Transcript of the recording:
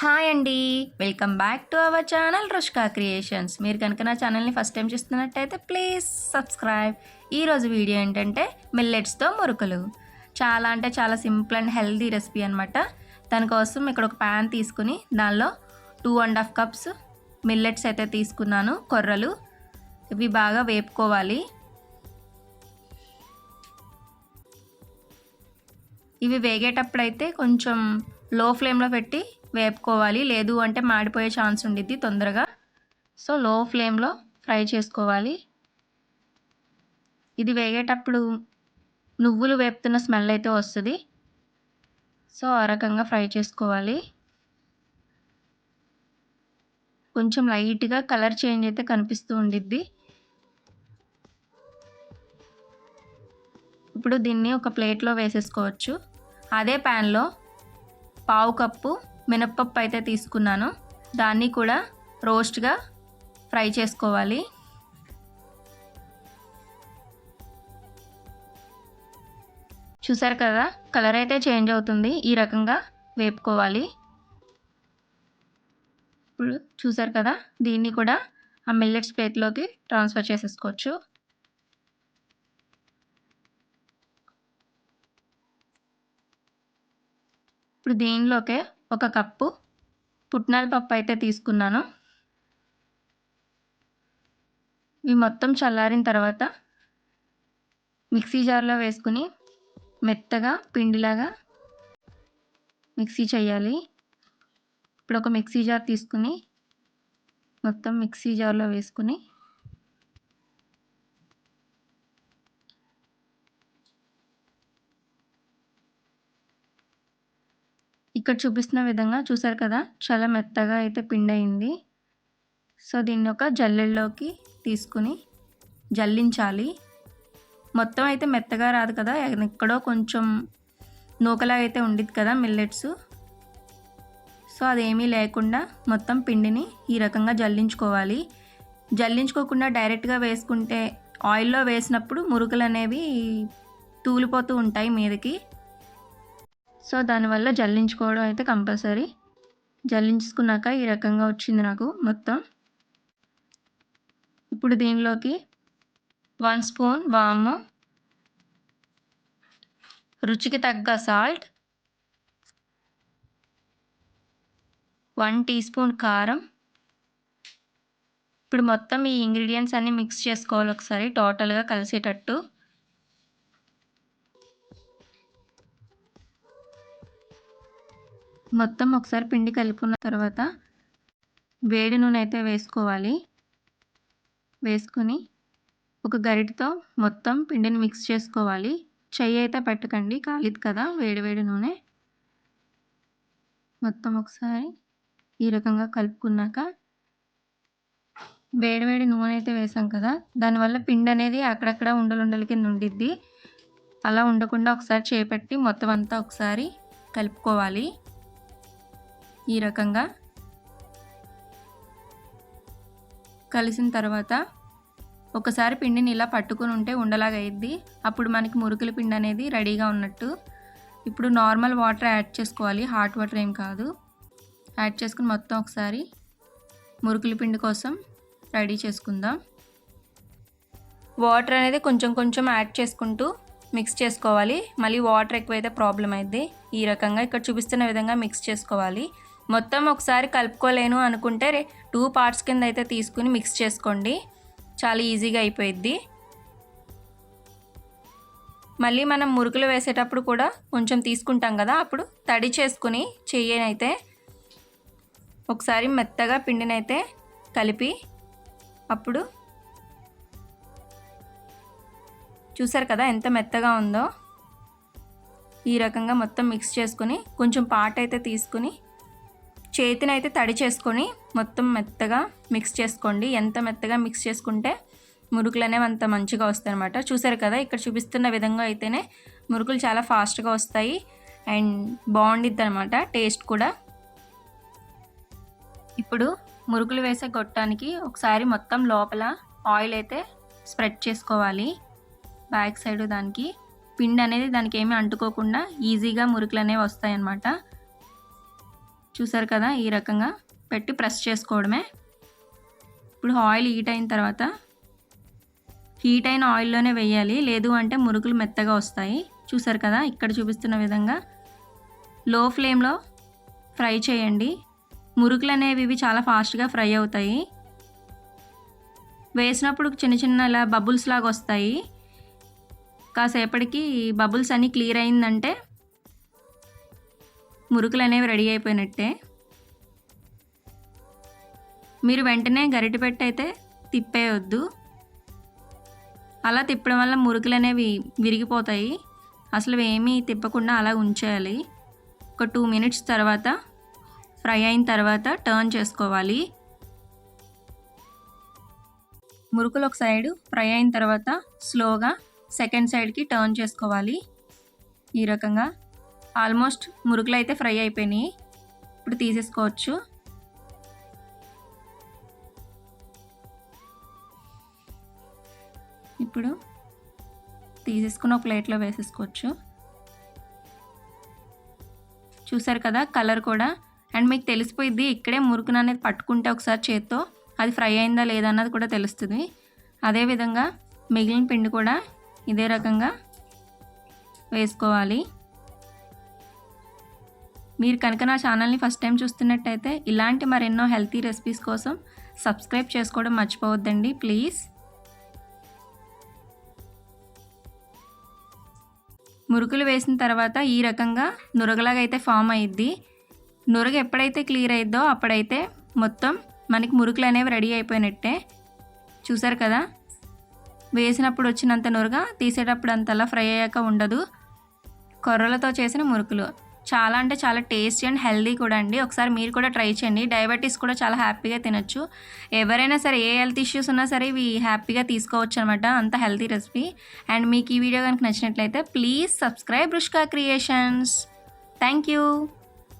Hi అండి. Welcome back to our channel Rushka creations. మీరు కనుక నా ఛానల్ని ఫస్ట్ టైం చూస్తున్నట్టయితే ప్లీజ్ సబ్స్క్రైబ్. ఈరోజు వీడియో ఏంటంటే మిల్లెట్స్తో మురుకులు. చాలా అంటే చాలా సింపుల్ అండ్ హెల్దీ రెసిపీ అనమాట దానికోసం ఇక్కడ ఒక ప్యాన్ తీసుకుని దానిలో two and half cups millets అయితే తీసుకున్నాను కొర్రలు. ఇవి బాగా వేపుకోవాలి. ఇవి వేగేటప్పుడైతే కొంచెం లో ఫ్లేమ్లో పెట్టి వేపుకోవాలి. లేదు అంటే మాడిపోయే ఛాన్స్ ఉండిద్ది తొందరగా. సో లో ఫ్లేమ్లో ఫ్రై చేసుకోవాలి. ఇది వేగేటప్పుడు నువ్వులు వేపుతున్న స్మెల్ అయితే వస్తుంది. సో ఆ రకంగా ఫ్రై చేసుకోవాలి. కొంచెం లైట్గా కలర్ చేంజ్ అయితే కనిపిస్తూ ఉండిద్ది. ఇప్పుడు దీన్ని ఒక ప్లేట్లో వేసేసుకోవచ్చు. అదే ప్యాన్లో పావు కప్పు మినప్పప్పు అయితే తీసుకున్నాను. దాన్ని కూడా రోస్ట్గా ఫ్రై చేసుకోవాలి. చూసారు కదా కలర్ అయితే చేంజ్ అవుతుంది. ఈ రకంగా వేపుకోవాలి. ఇప్పుడు చూసారు కదా దీన్ని కూడా ఆ మిల్లెట్స్ ప్లేట్లోకి ట్రాన్స్ఫర్ చేసేసుకోవచ్చు. ఇప్పుడు దీనిలోకే ఒక కప్పు పుట్నాల పప్పు అయితే తీసుకున్నాను. ఇవి మొత్తం చల్లారిన తర్వాత మిక్సీ జార్లో వేసుకుని మెత్తగా పిండిలాగా మిక్సీ చేయాలి. ఇప్పుడు ఒక మిక్సీ జార్ తీసుకుని మొత్తం మిక్సీ జార్లో వేసుకుని ఇక్కడ చూపిస్తున్న విధంగా చూసారు కదా చాలా మెత్తగా అయితే పిండి అయింది సో దీన్ని ఒక జల్లెల్లోకి తీసుకుని జల్లించాలి. మొత్తం అయితే మెత్తగా రాదు కదా ఎక్కడో కొంచెం నూకలా అయితే ఉండిద్ది కదా మిల్లెట్స్ సో అదేమీ లేకుండా మొత్తం పిండిని ఈ రకంగా జల్లించుకోవాలి. జల్లించుకోకుండా డైరెక్ట్గా వేసుకుంటే ఆయిల్లో వేసినప్పుడు మురుకులు అనేవి తూలిపోతూ ఉంటాయి మీదకి. సో దానివల్ల జల్లించుకోవడం అయితే కంపల్సరీ. జల్లించుకున్నాక ఈ రకంగా వచ్చింది నాకు మొత్తం. ఇప్పుడు దీనిలోకి వన్ స్పూన్ వాము రుచికి తగ్గ సాల్ట్ వన్ టీ స్పూన్ కారం. ఇప్పుడు మొత్తం ఈ ఇంగ్రీడియంట్స్ అన్నీ మిక్స్ చేసుకోవాలి ఒకసారి టోటల్గా కలిసేటట్టు. మొత్తం ఒకసారి పిండి కలుపుకున్న తర్వాత వేడి నూనె అయితే వేసుకోవాలి. వేసుకొని ఒక గరిటతో మొత్తం పిండిని మిక్స్ చేసుకోవాలి. చెయ్యి అయితే పెట్టకండి కాలిది కదా వేడి వేడి నూనె. మొత్తం ఒకసారి ఈ రకంగా కలుపుకున్నాక వేడివేడి నూనె అయితే వేసాం కదా. దానివల్ల పిండి అనేది అక్కడక్కడ ఉండలుండల కింద ఉండిద్ది. అలా ఉండకుండా ఒకసారి చేపెట్టి మొత్తం అంతా ఒకసారి కలుపుకోవాలి. ఈ రకంగా కలిసిన తర్వాత ఒకసారి పిండిని ఇలా పట్టుకుని ఉంటే ఉండలాగా అయ్యిద్ది అప్పుడు మనకి మురుకుల పిండి అనేది రెడీగా ఉన్నట్టు. ఇప్పుడు నార్మల్ వాటర్ యాడ్ చేసుకోవాలి. హాట్ వాటర్ ఏం కాదు. యాడ్ చేసుకుని మొత్తం ఒకసారి మురుకుల పిండి కోసం రెడీ చేసుకుందాం. వాటర్ అనేది కొంచెం కొంచెం యాడ్ చేసుకుంటూ మిక్స్ చేసుకోవాలి. మళ్ళీ వాటర్ ఎక్కువైతే ప్రాబ్లం అయింది ఈ రకంగా ఇక్కడ చూపిస్తున్న విధంగా మిక్స్ చేసుకోవాలి. మొత్తం ఒకసారి కలుపుకోలేను అనుకుంటే టూ పార్ట్స్ కింద అయితే తీసుకుని మిక్స్ చేసుకోండి. చాలా ఈజీగా అయిపోయిద్ది. మళ్ళీ మనం మురుకులు వేసేటప్పుడు కూడా కొంచెం తీసుకుంటాం కదా అప్పుడు తడి చేసుకుని చెయ్యనైతే ఒకసారి మెత్తగా పిండినైతే కలిపి అప్పుడు చూసారు కదా ఎంత మెత్తగా ఉందో? ఈ రకంగా మొత్తం మిక్స్ చేసుకుని కొంచెం పాట అయితే తీసుకుని చేతిని అయితే తడి చేసుకొని మొత్తం మెత్తగా మిక్స్ చేసుకోండి. ఎంత మెత్తగా మిక్స్ చేసుకుంటే మురుకులు అనేవి అంత మంచిగా వస్తాయి అనమాట చూసారు కదా ఇక్కడ చూపిస్తున్న విధంగా అయితేనే మురుకులు చాలా ఫాస్ట్గా వస్తాయి. అండ్ బాగుండిద్ది అనమాట టేస్ట్ కూడా. ఇప్పుడు మురుకులు వేసే గొట్టానికి ఒకసారి మొత్తం లోపల ఆయిల్ అయితే స్ప్రెడ్ చేసుకోవాలి. బ్యాక్ సైడ్ దానికి. పిండి అనేది దానికి ఏమీ అంటుకోకుండా ఈజీగా మురుకులు అనేవి వస్తాయన్నమాట. చూసారు కదా ఈ రకంగా పెట్టి ప్రెస్ చేసుకోవడమే. ఇప్పుడు ఆయిల్ హీట్ అయిన తర్వాత హీట్ అయిన ఆయిల్లోనే వేయాలి. లేదు అంటే మురుకులు మెత్తగా వస్తాయి. చూసారు కదా ఇక్కడ చూపిస్తున్న విధంగా లో ఫ్లేమ్లో ఫ్రై చేయండి. మురుకులు అనేవి ఇవి చాలా ఫాస్ట్గా ఫ్రై అవుతాయి. వేసినప్పుడు చిన్న చిన్న ఇలా బబుల్స్ లాగా వస్తాయి. కాసేపటికి బబుల్స్ అన్నీ క్లియర్ అయిందంటే మురుకులు అనేవి రెడీ అయిపోయినట్టే. మీరు వెంటనే గరిటె పెట్టి అయితే తిప్పేయొద్దు. అలా తిప్పడం వల్ల మురుకులు అనేవి విరిగిపోతాయి. అసలు ఏమీ తిప్పకుండా అలా ఉంచేయాలి. ఒక టూ మినిట్స్ తర్వాత ఫ్రై అయిన తర్వాత టర్న్ చేసుకోవాలి. మురుకులు ఒక సైడు ఫ్రై అయిన తర్వాత స్లోగా సెకండ్ సైడ్కి టర్న్ చేసుకోవాలి. ఈ రకంగా ఆల్మోస్ట్ మురుకులు అయితే ఫ్రై అయిపోయినాయి. ఇప్పుడు తీసేసుకోవచ్చు. ఇప్పుడు తీసేసుకుని ఒక ప్లేట్లో వేసేసుకోవచ్చు. చూసారు కదా కలర్ కూడా? అండ్ మీకు తెలిసిపోయింది ఇక్కడే మురుకును అనేది పట్టుకుంటే ఒకసారి చేత్తో అది ఫ్రై అయిందా లేదా అన్నది కూడా తెలుస్తుంది. అదేవిధంగా మిగిలిన పిండి కూడా ఇదే రకంగా వేసుకోవాలి. మీరు కనుక నా ఛానల్ని ఫస్ట్ టైం చూస్తున్నట్టయితే ఇలాంటి మరెన్నో హెల్తీ రెసిపీస్ కోసం సబ్స్క్రైబ్ చేసుకోవడం మర్చిపోవద్దండి ప్లీజ్. మురుకులు వేసిన తర్వాత ఈ రకంగా నురగలాగా అయితే ఫామ్ అయ్యిద్ది నురగ ఎప్పుడైతే క్లియర్ అయిద్దో అప్పుడైతే మొత్తం మనకి మురుకులు అనేవి రెడీ అయిపోయినట్టే. చూసారు కదా? వేసినప్పుడు వచ్చినంత నురగ తీసేటప్పుడు అంతలా ఫ్రై అయ్యాక ఉండదు. కొర్రలతో చేసిన మురుకులు. చాలా అంటే చాలా టేస్టీ అండ్ హెల్దీ కూడా అండి. ఒకసారి మీరు కూడా ట్రై చేయండి. డయాబెటీస్ కూడా చాలా హ్యాపీగా తినొచ్చు. ఎవరైనా సరే ఏ హెల్త్ ఇష్యూస్ ఉన్నా సరే ఇవి హ్యాపీగా తీసుకోవచ్చు అనమాట అంత హెల్తీ రెసిపీ అండ్ మీకు ఈ వీడియో కనుక నచ్చినట్లయితే please subscribe Rushka creations thank you